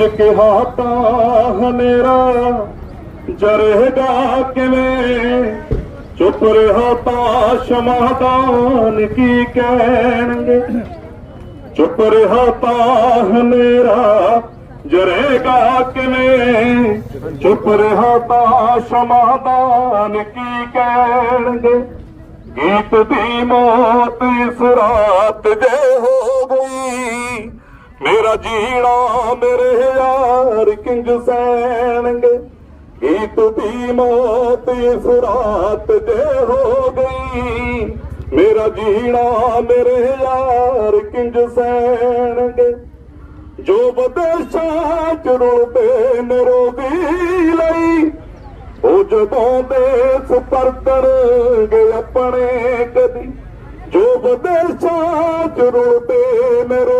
ਕੁਝ ਕਿਹਾ ਤਾਂ ਹਨੇਰਾ ਜਰੇਗਾ ਕਿਵੇਂ? ਚੁੱਪ ਰਿਹਾ ਤਾਂ ਸ਼ਮਾਦਾਨ ਕੀ ਕਹਿਣਗੇ? ਚੁੱਪ ਰਿਹਾ ਤਾਂ ਹਨੇਰਾ ਜਰੇਗਾ ਕਿਵੇਂ? ਚੁੱਪ ਰਿਹਾ ਤਾਂ ਸ਼ਮਾਦਾਨ ਕੀ ਕਹਿਣਗੇ? ਗੀਤ ਦੀ ਮੌਤ ਇਸ ਰਾਤ ਜੇ ਹੋ ਗਈ। ਮੇਰਾ ਜੀਣਾ ਮੇਰੇ ਯਾਰ ਕਿੰਗ ਸੈਣਗੇ ਗੀਤ ਦੀ ਮੌਤ ਇਸ ਰਾਤ ਜੇ ਹੋ ਗਈ। ਮੇਰਾ ਜੀਣਾ ਮੇਰੇ ਯਾਰ ਕਿੰਗ ਸੈਣਗੇ ਜੋ ਬਦਸ਼ਾਂ ਚ ਰੋਦੇ ਨਰੋਦੀ ਲਈ, ਉਹ ਜਦੋਂ ਦੇਸ ਪਰਤਣਗੇ ਆਪਣੇ ਕਦੀ। ਜੋ ਬਦਸ਼ਾਂ ਚ ਰੋਦੇ ਨਰੋਦੀ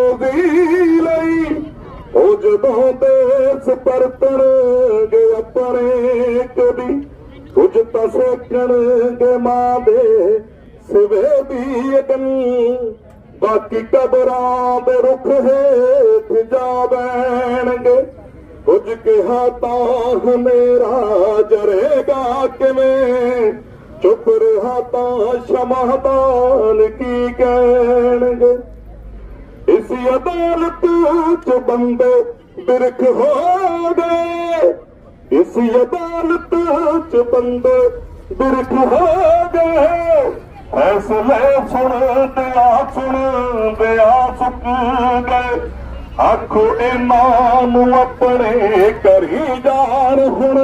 ਉਹ ਜਦੋਂ ਦੇਸ ਪਰਤਣਗੇ ਆਪਣੇ ਕਦੀ ਕੁਝ ਤਾਂ ਸੋਚਣਗੇ ਮਾਂ ਦੇ ਸਵੇ ਦੀ ਅਗਨ ਬਾਕੀ ਕਬਰਾਂ ਦੇ ਰੁੱਖ ਹੇਠ ਜਾ ਬੈਣਗੇ ਕੁਝ ਕਿਹਾ ਤਾਂ ਹਨੇਰਾ ਜਰੇਗਾ ਕਿਵੇਂ? ਚੁੱਪ ਰਿਹਾ ਤਾਂ ਸ਼ਮਾਦਾਨ ਕੀ ਕਹਿਣਗੇ ਇਸ ਅਦਾਲਤ ਚ ਬੰਦੇ ਬਿਰਖ ਹੋ ਗਏ ਇਸ ਅਦਾਲਤ ਚ ਬੰਦੇ ਬਿਰਖ ਹੋ ਗਏ ਫੈਸਲੇ ਸੁਣ ਦਿਆ ਸੁਣ ਦਿਆ ਸੁੱਕ ਗਏ ਆਖੋ ਇਹਨਾਂ ਆਪਣੇ ਕਰੀ ਜਾਣ ਹੁਣ।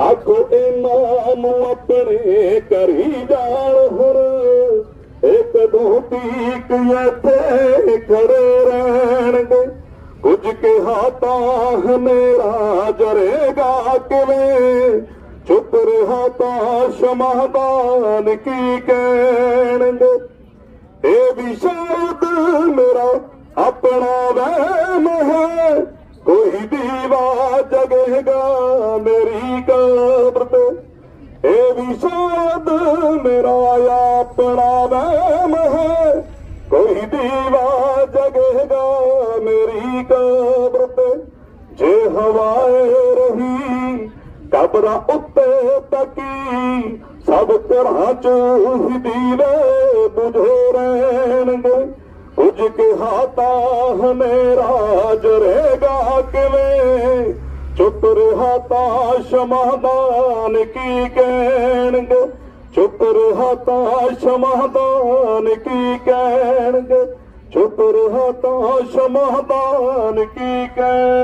ਆਖੋ ਇਹਨਾਂ ਆਪਣੇ ਕਰੀ ਜਾਣ ਹੁਣ। ਇੱਕ ਦੋ ਤੀਕ ਇੱਥੇ ਖੜੇ ਕੁਝ ਕਿਹਾ ਤਾਂ ਹਨੇਰਾ ਜਰੇਗਾ ਕਿਵੇਂ? ਚੁੱਪ ਰਿਹਾ ਤਾਂ ਸ਼ਮਾਦਾਨ ਕੀ ਕਹਿਣਗੇ? ਇਹ ਵੀ ਸ਼ਾਇਦ ਮੇਰਾ ਆਪਣਾ ਵਹਿਮ ਹੈ। ਕੋਈ ਦੀਵਾ ਜਗੇਗਾ ਮੇਰੀ ਕਬਰ ਤੇ। ਇਹ ਵੀ ਸ਼ਾਇਦ ਮੇਰਾ ਆਪਣਾ ਵਹਿਮ ਹੈ। ਕੋਈ ਦੀਵਾ ਜਗੇਗਾ ਮੇਰੀ ਕਬਰ रही कबर उते तकी सभु तरही रहण कुझु का तुप रहि ती कण छोकिर ह ताश शमादान की कण छोकिर ह ताश शमादान की क